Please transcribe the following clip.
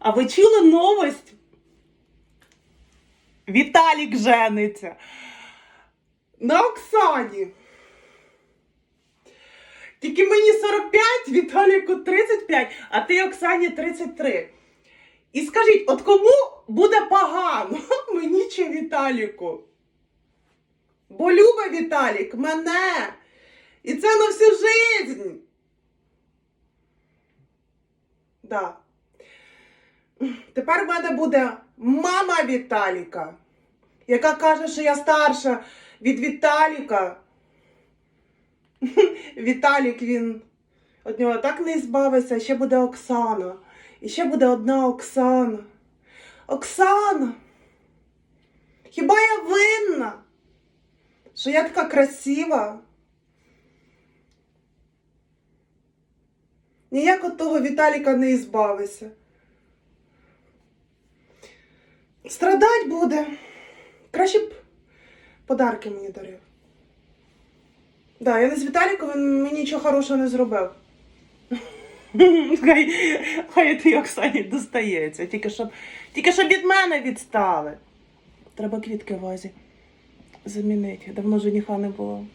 А ви чули новость? Віталік жениться. На Оксані. Тільки мені 45, Віталіку 35, а ти Оксані 33. І скажіть, от кому буде погано? Мені чи Віталіку? Бо любить Віталік мене. І це на всю жизнь. Да. Тепер в мене буде мама Віталіка, яка каже, що я старша від Віталіка. Віталік він від нього так не збавиться, ще буде Оксана. І ще буде одна Оксана. Оксана. Хіба я винна? Що я така красива? Ніяк від того Віталіка не ізбавися. Страдать буде. Краще б подарки мені дарив. Да, я не з Віталіком, він мені нічого хорошого не зробив. Хай, хай ти Оксані достається, тільки щоб, тільки щоб від мене відстали. Треба квітки в вазі замінити. Давно жениха не було.